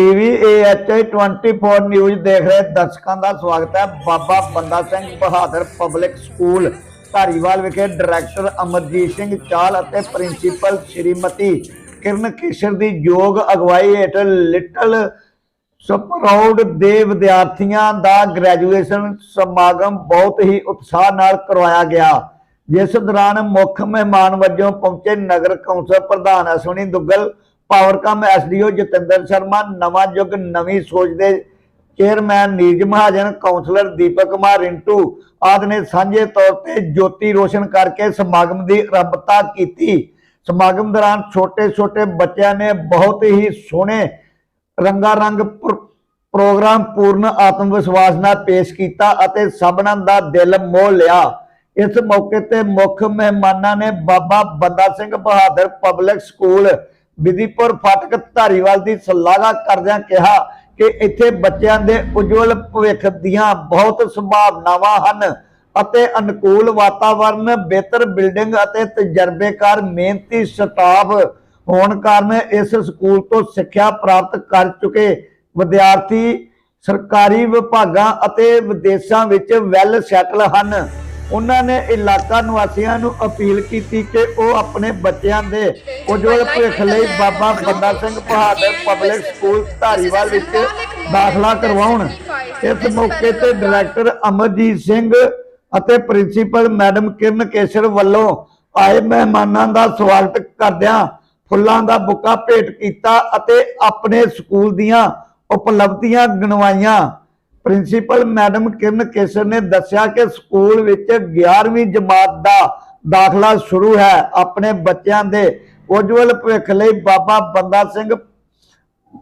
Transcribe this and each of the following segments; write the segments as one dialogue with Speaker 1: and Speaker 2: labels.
Speaker 1: TV 24 news ਦੇਖ ਰਹੇ ਦਰਸ਼ਕਾਂ ਦਾ ਸਵਾਗਤ ਹੈ। ਬਾਬਾ ਬੰਦਾ ਸਿੰਘ ਬਹਾਦਰ ਪਬਲਿਕ ਸਕੂਲ ਧਾਰੀਵਾਲ ਵਿਖੇ ਡਾਇਰੈਕਟਰ ਅਮਰਜੀਤ ਸਿੰਘ ਚਾਲ ਅਤੇ ਪ੍ਰਿੰਸੀਪਲ ਸ਼੍ਰੀਮਤੀ ਕਿਰਨ ਕਿਸ਼ਰ ਦੀ ਯੋਗ ਅਗਵਾਈ ਹੇਠ ਲਿਟਲ ਸਪਰਾਊਡ ਦੇ ਵਿਦਿਆਰਥੀਆਂ ਦਾ ਗ੍ਰੈਜੂਏਸ਼ਨ ਸਮਾਗਮ ਬਹੁਤ ਹੀ ਉਤਸ਼ਾਹ ਨਾਲ ਕਰਵਾਇਆ ਗਿਆ। ਜਿਸ ਦੌਰਾਨ ਮੁੱਖ ਮਹਿਮਾਨ ਵਜੋਂ ਪਹੁੰਚੇ ਨਗਰ ਕੌਂਸਲ ਪ੍ਰਧਾਨ ਅਸ਼ਵਨੀ ਦੁੱਗਲ ਪਾਵਰਕਾਮ ਐਸਡੀਓ ਜਤਿੰਦਰ ਸ਼ਰਮਾ, ਨਵਾਂ ਯੁੱਗ, ਨਵੀਂ ਸੋਚ ਦੇ ਚੇਅਰਮੈਨ ਨੀਰਜ ਮਹਾਜਨ ਕਾਉਂਸਲਰ ਦੀਪਕ ਕੁਮਾਰ ਰਿੰਟੂ ਆਦਿ ਨੇ ਸਾਂਝੇ ਤੌਰ ਤੇ ਜੋਤੀ ਰੋਸ਼ਨ ਕਰਕੇ ਸਮਾਗਮ ਦੀ ਆਰੰਭਤਾ ਕੀਤੀ। ਸਮਾਗਮ ਦੌਰਾਨ ਛੋਟੇ-ਛੋਟੇ ਬੱਚਿਆਂ ਨੇ ਬਹੁਤ ਹੀ ਸੋਹਣੇ ਰੰਗਾ ਰੰਗ ਪ੍ਰੋਗਰਾਮ ਪੂਰਨ ਆਤਮ ਵਿਸ਼ਵਾਸ ਨਾਲ ਪੇਸ਼ ਕੀਤਾ ਅਤੇ ਸਭਨਾਂ ਦਾ ਦਿਲ ਮੋਹ ਲਿਆ। ਇਸ ਮੌਕੇ ਤੇ ਮੁੱਖ ਮਹਿਮਾਨਾਂ ਨੇ ਬਾਬਾ ਬੰਦਾ ਸਿੰਘ ਬਹਾਦਰ ਪਬਲਿਕ ਸਕੂਲ ਵਿਧੀਪੁਰ ਫਾਟਕ ਧਾਰੀਵਾਲ ਦੀ ਸ਼ਲਾਘਾ ਕਰਦਿਆਂ ਕਿਹਾ ਕਿ ਇੱਥੇ ਬੱਚਿਆਂ ਦੇ ਉਜਵਲ ਭਵਿੱਖ ਦੀਆਂ ਬਹੁਤ ਸੰਭਾਵਨਾਵਾਂ ਹਨ ਅਤੇ ਅਨੁਕੂਲ ਵਾਤਾਵਰਣ ਬਿਹਤਰ ਬਿਲਡਿੰਗ ਅਤੇ ਤਜਰਬੇਕਾਰ ਮਿਹਨਤੀ ਸਟਾਫ ਹੋਣ ਕਾਰਨ ਇਸ ਸਕੂਲ ਤੋਂ ਸਿੱਖਿਆ ਪ੍ਰਾਪਤ ਕਰ ਚੁੱਕੇ ਵਿਦਿਆਰਥੀ, ਸਰਕਾਰੀ ਵਿਭਾਗਾਂ ਅਤੇ ਵਿਦੇਸ਼ਾਂ ਵਿੱਚ ਵੈਲ ਸੈਟਲ ਹਨ। ਉਹਨਾਂ ਨੇ ਇਲਾਕਾ ਨਿਵਾਸੀਆਂ ਨੂੰ ਅਪੀਲ ਕੀਤੀ ਕਿ ਉਹ ਆਪਣੇ ਬੱਚਿਆਂ ਦੇ ਉਜਵਲ ਭਵਿੱਖ ਲਈ ਬਾਬਾ ਬੰਦਾ ਸਿੰਘ ਬਹਾਦਰ ਪਬਲਿਕ ਸਕੂਲ ਧਾਰੀਵਾਲ ਵਿੱਚ ਦਾਖਲਾ ਕਰਵਾਉਣ। ਇਸ ਮੌਕੇ ਤੇ ਡਾਇਰੈਕਟਰ ਅਮਰਜੀਤ ਸਿੰਘ ਅਤੇ ਪ੍ਰਿੰਸੀਪਲ ਮੈਡਮ ਕਿਰਨ ਕੇਸ਼ਰ ਵੱਲੋਂ ਆਏ ਮਹਿਮਾਨਾਂ ਦਾ ਸਵਾਗਤ ਕਰਦਿਆਂ ਫੁੱਲਾਂ ਦਾ ਬੁੱਕਾ ਭੇਟ ਕੀਤਾ ਅਤੇ ਆਪਣੇ ਸਕੂਲ ਦੀਆਂ ਉਪਲਬਧੀਆਂ ਗਿਣਵਾਈਆਂ। ਪ੍ਰਿੰਸੀਪਲ ਮੈਡਮ ਕਿਰਨ ਕੇਸਰ ਨੇ ਦੱਸਿਆ ਕਿ ਸਕੂਲ ਵਿੱਚ 11ਵੀਂ ਜਮਾਤ ਦਾ ਦਾਖਲਾ ਸ਼ੁਰੂ ਹੈ। ਆਪਣੇ ਬੱਚਿਆਂ ਦੇ ਉਜਵਲ ਭਵਿੱਖ ਲਈ ਬਾਬਾ ਬੰਦਾ ਸਿੰਘ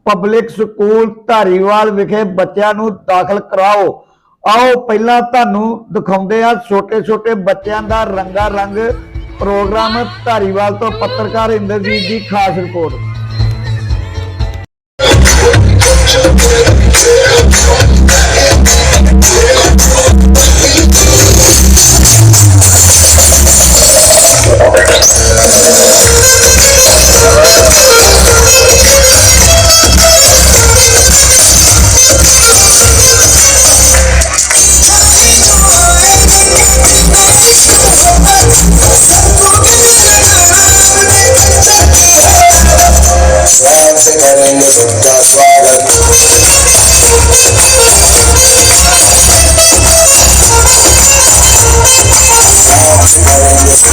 Speaker 1: ਪਬਲਿਕ ਸਕੂਲ ਧਾਰੀਵਾਲ ਵਿਖੇ ਬੱਚਿਆਂ ਨੂੰ ਦਾਖਲ ਕਰਾਓ। ਆਓ ਪਹਿਲਾਂ ਤੁਹਾਨੂੰ ਦਿਖਾਉਂਦੇ ਆ ਛੋਟੇ ਛੋਟੇ ਬੱਚਿਆਂ ਦਾ ਰੰਗਾ ਰੰਗ ਪ੍ਰੋਗਰਾਮ ਧਾਰੀਵਾਲ ਤੋਂ ਪੱਤਰਕਾਰ ਇੰਦਰਜੀਤ ਦੀ ਖਾਸ ਰਿਪੋਰਟ।
Speaker 2: Thank you. से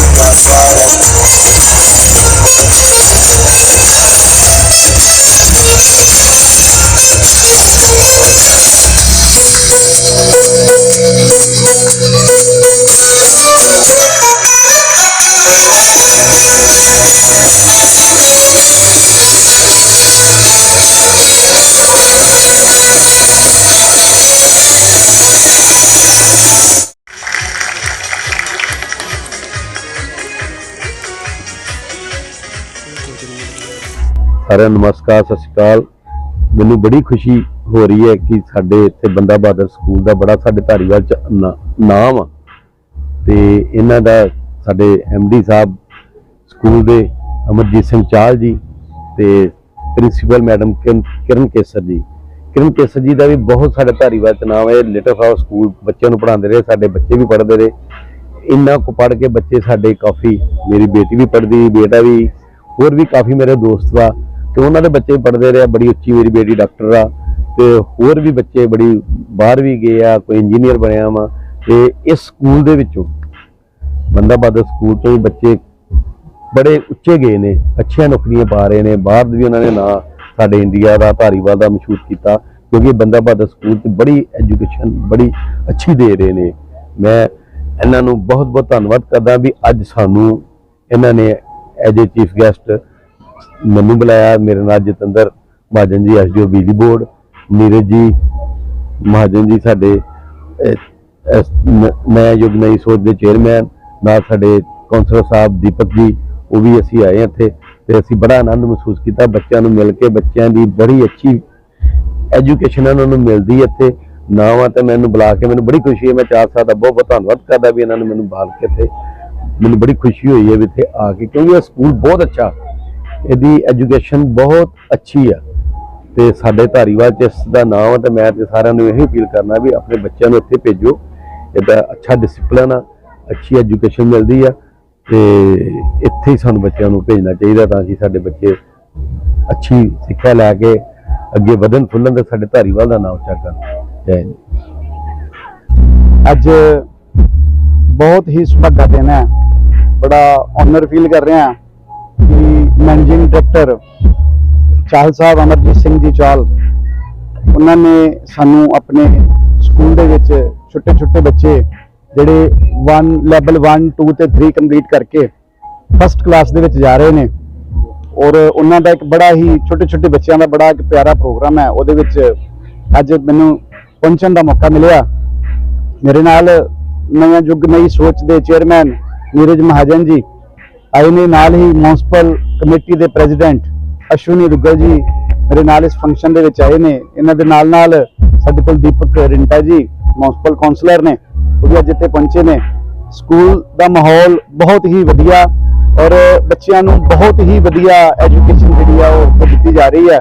Speaker 3: ਸਾਰਿਆਂ ਨੂੰ ਨਮਸਕਾਰ, ਸਤਿ ਸ਼੍ਰੀ ਅਕਾਲ। ਮੈਨੂੰ ਬੜੀ ਖੁਸ਼ੀ ਹੋ ਰਹੀ ਹੈ ਕਿ ਸਾਡੇ ਇੱਥੇ ਬੰਦਾ ਬਹਾਦਰ ਸਕੂਲ ਦਾ ਬੜਾ ਸਾਡੇ ਧਾਰੀਵਾਲ ਚ ਨਾ- ਨਾਮ ਆ। ਤੇ ਇਹਨਾਂ ਦਾ ਸਾਡੇ ਡੀ ਸਾਹਿਬ ਸਕੂਲ ਦੇ ਅਮਰਜੀਤ ਸਿੰਘ ਚਾਲ ਜੀ ਤੇ ਪ੍ਰਿੰਸੀਪਲ ਮੈਡਮ ਕਿਰਨ ਕਿਰਨ ਕੇਸਰ ਜੀ। ਕਿਰਨ ਕੇਸਰ ਜੀ ਦਾ ਵੀ ਬਹੁਤ ਸਾਡੇ ਧਾਰੀਵਾਲ ਚ ਨਾਮ ਹੈ। ਲਿਟਲ ਫਲਾਵਰ ਸਕੂਲ ਬੱਚਿਆਂ ਨੂੰ ਪੜ੍ਹਾਉਂਦੇ ਰਹੇ, ਸਾਡੇ ਬੱਚੇ ਵੀ ਪੜ੍ਹਦੇ ਰਹੇ। ਇੰਨਾ ਕੁ ਪੜ੍ਹ ਕੇ ਬੱਚੇ ਸਾਡੇ ਕਾਫੀ, ਮੇਰੀ ਬੇਟੀ ਵੀ ਪੜ੍ਹਦੀ, ਬੇਟਾ ਵੀ, ਹੋਰ ਵੀ ਕਾਫੀ ਮੇਰੇ ਦੋਸਤ ਵਾ। ਤੇ ਉਹਨਾਂ ਦੇ ਬੱਚੇ ਪੜ੍ਹਦੇ ਰਹੇ ਬੜੀ ਉੱਚੀ ਮੇਰੀ ਬੇਟੀ ਡਾਕਟਰ ਆ, ਤੇ ਹੋਰ ਵੀ ਬੱਚੇ ਬੜੀ ਬਾਹਰ ਵੀ ਗਏ ਆ, ਕੋਈ ਇੰਜੀਨੀਅਰ ਬਣਿਆ ਵਾ, ਤੇ ਇਸ ਸਕੂਲ ਦੇ ਵਿੱਚੋਂ, ਬੰਦਾ ਬਹਾਦਰ ਸਕੂਲ ਤੋਂ ਹੀ ਬੱਚੇ ਬੜੇ ਉੱਚੇ ਗਏ ਨੇ, ਅੱਛੀਆਂ ਨੌਕਰੀਆਂ ਪਾ ਰਹੇ ਨੇ, ਬਾਹਰ ਵੀ ਉਹਨਾਂ ਨੇ ਨਾਂ ਸਾਡੇ ਇੰਡੀਆ ਦਾ, ਧਾਰੀਵਾਲ ਦਾ ਮਸ਼ਹੂਰ ਕੀਤਾ, ਕਿਉਂਕਿ ਬੰਦਾ ਬਹਾਦਰ ਸਕੂਲ 'ਚ ਬੜੀ ਐਜੂਕੇਸ਼ਨ ਬੜੀ ਅੱਛੀ ਦੇ ਰਹੇ ਨੇ। ਮੈਂ ਇਹਨਾਂ ਨੂੰ ਬਹੁਤ ਬਹੁਤ ਧੰਨਵਾਦ ਕਰਦਾ ਵੀ ਅੱਜ ਸਾਨੂੰ ਇਹਨਾਂ ਨੇ ਐਜ ਏ ਚੀਫ ਗੈਸਟ ਮੈਨੂੰ ਬੁਲਾਇਆ, ਮੇਰੇ ਨਾਲ ਜਤਿੰਦਰ ਮਹਾਜਨ ਜੀ ਐਸਡੀਓ ਬਿਜਲੀ ਬੋਰਡ, ਨੀਰਜ ਜੀ ਮਹਾਜਨ ਜੀ ਸਾਡੇ ਮੈਂ ਯੁਗ ਨਈ ਸੋਚ ਦੇ ਚੇਅਰਮੈਨ ਨਾਲ ਸਾਡੇ ਕੌਂਸਲਰ ਸਾਹਿਬ ਦੀਪਕ ਜੀ, ਉਹ ਵੀ ਅਸੀਂ ਆਏ ਹਾਂ ਇੱਥੇ ਤੇ ਅਸੀਂ ਬੜਾ ਆਨੰਦ ਮਹਿਸੂਸ ਕੀਤਾ। ਬੱਚਿਆਂ ਨੂੰ ਮਿਲ ਕੇ, ਬੱਚਿਆਂ ਦੀ ਬੜੀ ਅੱਛੀ ਐਜੂਕੇਸ਼ਨ ਉਹਨਾਂ ਨੂੰ ਮਿਲਦੀ ਇੱਥੇ। ਨਾ ਵਾ ਤੇ ਮੈਨੂੰ ਬੁਲਾ ਕੇ ਮੈਨੂੰ ਬੜੀ ਖੁਸ਼ੀ ਹੈ। ਮੈਂ ਚਾਰ ਸਾਲ ਦਾ ਬਹੁਤ ਬਹੁਤ ਧੰਨਵਾਦ ਕਰਦਾ ਵੀ ਇਹਨਾਂ ਨੇ ਮੈਨੂੰ ਬੁਲਾ ਕੇ ਇੱਥੇ ਮੈਨੂੰ ਬੜੀ ਖੁਸ਼ੀ ਹੋਈ ਹੈ ਵੀ ਇੱਥੇ ਆ ਕੇ, ਕਿਉਂਕਿ ਇਹ ਸਕੂਲ ਬਹੁਤ ਅੱਛਾ ਇਹਦੀ ਐਜੂਕੇਸ਼ਨ ਬਹੁਤ ਅੱਛੀ ਆ। ਤੇ ਸਾਡੇ ਧਾਰੀਵਾਲ ਚ ਇਸ ਦਾ ਨਾਮ ਆ ਤੇ ਮੈਂ ਤੇ ਸਾਰਿਆਂ ਨੂੰ ਇਹੀ ਅਪੀਲ ਕਰਨਾ ਵੀ ਆਪਣੇ ਬੱਚਿਆਂ ਨੂੰ ਇੱਥੇ ਭੇਜੋ। ਇਹਦਾ ਅੱਛਾ ਡਿਸਪਲਨ ਆ, ਅੱਛੀ ਐਜੂਕੇਸ਼ਨ ਮਿਲਦੀ ਆ ਤੇ ਇੱਥੇ ਹੀ ਸਾਨੂੰ ਬੱਚਿਆਂ ਨੂੰ ਭੇਜਣਾ ਚਾਹੀਦਾ ਤਾਂ ਕਿ ਸਾਡੇ ਬੱਚੇ ਅੱਛੀ ਸਿੱਖਿਆ ਲੈ ਕੇ ਅੱਗੇ ਵਧਣ ਫੁੱਲਣ ਤੇ ਸਾਡੇ ਧਾਰੀਵਾਲ ਦਾ ਨਾਮ ਉੱਚਾ ਕਰਨ। ਜੈ
Speaker 4: ਅੱਜ ਬਹੁਤ ਹੀ ਸੁਭਾਗਾ ਦਿਨ ਹੈ। ਬੜਾ ਓਨਰ ਫੀਲ ਕਰ ਰਿਹਾ ਕਿ ਮੈਨੇਜਿੰਗ ਡਾਇਰੈਕਟਰ ਚਾਹਲ ਸਾਹਿਬ ਅਮਰਜੀਤ ਸਿੰਘ ਜੀ ਚਾਲ ਉਹਨਾਂ ਨੇ ਸਾਨੂੰ ਆਪਣੇ ਸਕੂਲ ਦੇ ਵਿੱਚ ਛੋਟੇ ਛੋਟੇ ਬੱਚੇ ਜਿਹੜੇ 1 ਲੈਵਲ 1 2 ਤੇ 3 ਕੰਪਲੀਟ ਕਰਕੇ ਫਸਟ ਕਲਾਸ ਦੇ ਵਿੱਚ ਜਾ ਰਹੇ ਨੇ। ਔਰ ਉਹਨਾਂ ਦਾ ਇੱਕ ਬੜਾ ਹੀ ਛੋਟੇ ਛੋਟੇ ਬੱਚਿਆਂ ਦਾ ਬੜਾ ਇੱਕ ਪਿਆਰਾ ਪ੍ਰੋਗਰਾਮ ਹੈ। ਉਹਦੇ ਵਿੱਚ ਅੱਜ ਮੈਨੂੰ ਪਹੁੰਚਣ ਦਾ ਮੌਕਾ ਮਿਲਿਆ। ਮੇਰੇ ਨਾਲ ਨਵਾਂ ਯੁੱਗ, ਨਈ ਸੋਚ ਦੇ ਚੇਅਰਮੈਨ ਨੀਰਜ ਮਹਾਜਨ ਜੀ ਆਏ ਨੇ ਨਾਲ ਹੀ ਮਿਊਨਿਸਪਲ ਕਮੇਟੀ ਦੇ ਪ੍ਰੈਜ਼ੀਡੈਂਟ ਅਸ਼ਵਨੀ ਦੁੱਗਲ ਜੀ ਮੇਰੇ ਨਾਲ ਇਸ ਫੰਕਸ਼ਨ ਦੇ ਵਿੱਚ ਆਏ ਨੇ। ਇਹਨਾਂ ਦੇ ਨਾਲ ਨਾਲ ਸਾਡੇ ਕੋਲ ਦੀਪਕ ਰਿੰਟਾ ਜੀ ਮਿਊਨਿਸਪਲ ਕਾਉਂਸਲਰ ਨੇ, ਉਹ ਵੀ ਅੱਜ ਇੱਥੇ ਪਹੁੰਚੇ ਨੇ। ਸਕੂਲ ਦਾ ਮਾਹੌਲ ਬਹੁਤ ਹੀ ਵਧੀਆ ਔਰ ਬੱਚਿਆਂ ਨੂੰ ਬਹੁਤ ਹੀ ਵਧੀਆ ਐਜੂਕੇਸ਼ਨ ਜਿਹੜੀ ਆ ਉਹ ਉੱਥੇ ਦਿੱਤੀ ਜਾ ਰਹੀ ਹੈ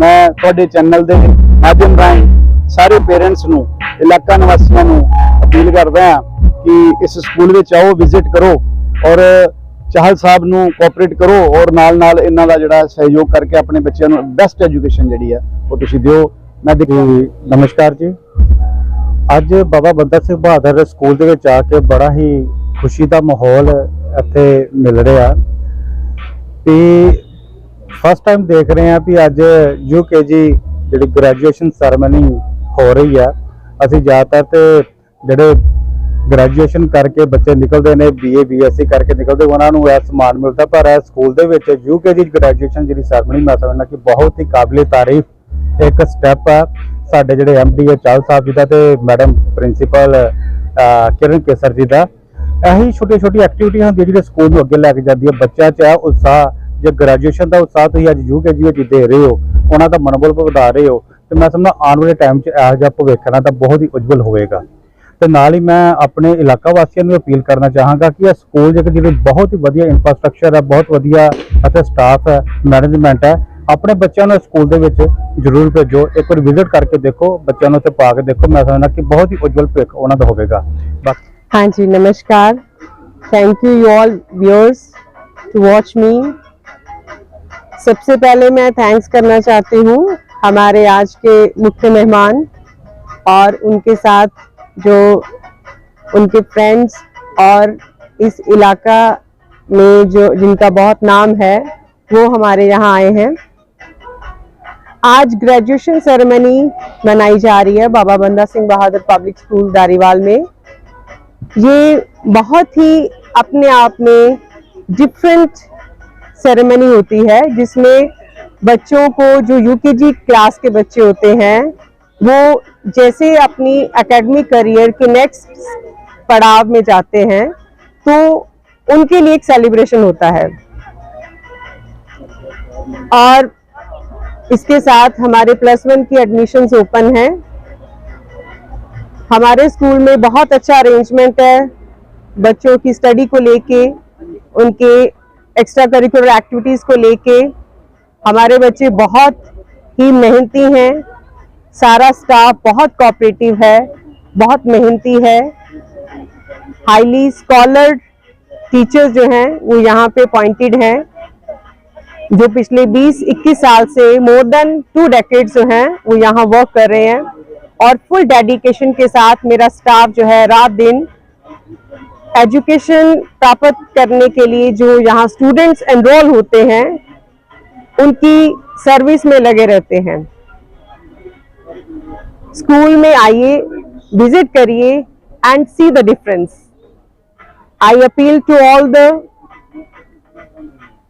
Speaker 4: ਮੈਂ ਤੁਹਾਡੇ ਚੈਨਲ ਦੇ ਮਾਧਿਅਮ ਰਾਹੀਂ ਸਾਰੇ ਪੇਰੈਂਟਸ ਨੂੰ, ਇਲਾਕਾ ਨਿਵਾਸੀਆਂ ਨੂੰ ਅਪੀਲ ਕਰਦਾ ਹਾਂ ਕਿ ਇਸ ਸਕੂਲ ਵਿੱਚ ਆਓ ਵਿਜ਼ਿਟ ਕਰੋ ਔਰ ਚਾਹਲ ਸਾਹਿਬ ਨੂੰ ਕੋਆਪਰੇਟ ਕਰੋ ਔਰ ਨਾਲ ਨਾਲ ਇਹਨਾਂ ਦਾ ਜਿਹੜਾ ਸਹਿਯੋਗ ਕਰਕੇ ਆਪਣੇ ਬੱਚਿਆਂ ਨੂੰ ਬੈਸਟ ਐਜੂਕੇਸ਼ਨ ਜਿਹੜੀ ਹੈ ਉਹ ਤੁਸੀਂ ਦਿਓ। ਮੈਂ ਦੇਖੀ ਨਮਸਕਾਰ ਜੀ। ਅੱਜ ਬਾਬਾ ਬੰਦਾ ਸਿੰਘ ਬਹਾਦਰ ਸਕੂਲ ਦੇ ਵਿੱਚ ਆ ਕੇ ਬੜਾ ਹੀ ਖੁਸ਼ੀ ਦਾ ਮਾਹੌਲ ਇੱਥੇ ਮਿਲ ਰਿਹਾ। ਤੇ ਫਸਟ ਟਾਈਮ ਦੇਖ ਰਹੇ ਆ ਵੀ ਅੱਜ ਯੂਕੇਜੀ ਜਿਹੜੀ ਗ੍ਰੈਜੂਏਸ਼ਨ ਸੈਰੇਮਨੀ ਹੋ ਰਹੀ ਆ। ਅਸੀਂ ਜ਼ਿਆਦਾਤਰ ਤੇ ਜਿਹੜੇ ਗ੍ਰੈਜੂਏਸ਼ਨ ਕਰਕੇ ਬੱਚੇ ਨਿਕਲਦੇ ਨੇ ਬੀਏ ਬੀਐਸਸੀ ਕਰਕੇ ਨਿਕਲਦੇ, ਉਹਨਾਂ ਨੂੰ ਇਹ ਸਮਾਨ ਮਿਲਦਾ। ਪਰ ਇਹ ਸਕੂਲ ਦੇ ਵਿੱਚ ਯੂਕੇਜੀ ਗ੍ਰੈਜੂਏਸ਼ਨ ਜਿਹੜੀ ਸੈਰੇਮਨੀ ਮੈਂ ਸਮਝਦਾ ਕਿ ਬਹੁਤ ਹੀ ਕਾਬਲੇ ਤਾਰੀਫ ਇੱਕ ਸਟੈਪ ਆ। ਸਾਡੇ ਜਿਹੜੇ ਐਮਡੀ ਚਾਲ ਸਾਹਿਬ ਜੀ ਦਾ ਤੇ ਮੈਡਮ ਪ੍ਰਿੰਸੀਪਲ ਕਿਰਨ ਕੇਸਰ ਜੀ ਦਾ। ਇਹੀ ਛੋਟੀ ਛੋਟੀ ਐਕਟੀਵਿਟੀਆਂ ਹੁੰਦੀਆਂ ਜਿਹੜੇ ਸਕੂਲ ਨੂੰ ਅੱਗੇ ਲੈ ਕੇ ਜਾਂਦੀਆਂ। ਬੱਚਿਆਂ 'ਚ ਆ ਉਤਸ਼ਾਹ, ਜੇ ਗ੍ਰੈਜੂਏਸ਼ਨ ਦਾ ਉਤਸ਼ਾਹ ਤੁਸੀਂ ਅੱਜ ਯੂਕੇਜੀ ਵਿੱਚ ਦੇ ਰਹੇ ਹੋ, ਉਹਨਾਂ ਦਾ ਮਨੋਬਲ ਵਧਾ ਰਹੇ ਹੋ, ਤੇ ਮੈਂ ਸਮਝਦਾ ਆਉਣ ਵਾਲੇ ਟਾਈਮ 'ਚ ਇਹੋ ਜਿਹਾ ਭਵਿੱਖ ਨਾਲ ਤਾਂ ਬਹੁਤ ਹੀ ਉਜਵਲ ਹੋਵੇਗਾ। ਤੇ ਨਾਲ ਹੀ ਮੈਂ ਆਪਣੇ ਇਲਾਕਾ ਵਾਸੀਆਂ ਨੂੰ ਅਪੀਲ ਕਰਨਾ ਚਾਹਾਂਗਾ ਕਿ ਇਹ ਸਕੂਲ ਜਿਹੜੇ ਜਿਹੜੇ ਬਹੁਤ ਹੀ ਵਧੀਆ ਇਨਫਰਾਸਟ੍ਰਕਚਰ ਹੈ ਬਹੁਤ ਵਧੀਆ ਅਤੇ ਸਟਾਫ ਹੈ ਮੈਨੇਜਮੈਂਟ ਹੈ ਆਪਣੇ ਬੱਚਿਆਂ ਨੂੰ ਇਸ ਸਕੂਲ ਦੇ ਵਿੱਚ ਜ਼ਰੂਰ ਭੇਜੋ ਇੱਕ ਵਾਰ ਵਿਜ਼ਿਟ ਕਰਕੇ ਦੇਖੋ ਬੱਚਿਆਂ ਨੂੰ ਉੱਥੇ ਪਾ ਕੇ ਦੇਖੋ ਮੈਂ ਸਮਝਦਾ ਕਿ ਬਹੁਤ ਹੀ ਉਜਵਲ ਭਵਿੱਖ ਉਹਨਾਂ ਦਾ ਹੋਵੇਗਾ ਬਸ
Speaker 5: हाँ जी नमस्कार thank you you all viewers to watch me सबसे पहले मैं थैंक्स करना चाहती हूँ हमारे आज के मुख्य मेहमान और उनके साथ जो उनके फ्रेंड्स और इस इलाका में जो, जिनका बहुत नाम है, वो हमारे यहाँ आए हैं। आज ग्रेजुएशन सेरेमनी मनाई जा रही है बाबा बंदा सिंह बहादुर पब्लिक स्कूल दारीवाल में। ये बहुत ही अपने आप में डिफरेंट सेरेमनी होती है, जिसमें बच्चों को, जो यूकेजी क्लास के बच्चे होते हैं वो जैसे अपनी एकेडमिक करियर के नेक्स्ट पड़ाव में जाते हैं तो उनके लिए एक सेलिब्रेशन होता है। और इसके साथ हमारे प्लस वन की एडमिशन्स ओपन है। हमारे स्कूल में बहुत अच्छा अरेंजमेंट है। बच्चों की स्टडी को लेके, उनके एक्स्ट्रा करिकुलर एक्टिविटीज़ को लेके, हमारे बच्चे बहुत ही मेहनती हैं। सारा स्टाफ बहुत कोऑपरेटिव है, बहुत मेहनती है। हाईली स्कॉलर्ड टीचर्स जो हैं, वो यहाँ पे अपॉइंटेड हैं, जो पिछले 20-21 साल से मोर देन टू डेकेड्स जो हैं, वो यहाँ वर्क कर रहे हैं। और फुल डेडिकेशन के साथ मेरा स्टाफ जो है रात दिन एजुकेशन प्राप्त करने के लिए जो यहाँ स्टूडेंट्स एनरोल होते हैं, उनकी सर्विस में लगे रहते हैं। स्कूल में आइए विजिट करिए and see the difference I appeal to all the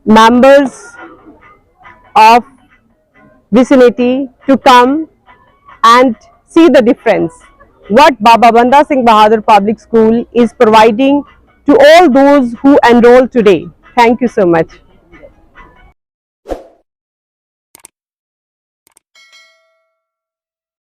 Speaker 5: members of vicinity to come and see the difference what Baba Banda Singh Bahadur Public School is providing to all those who enroll today. Thank you so much.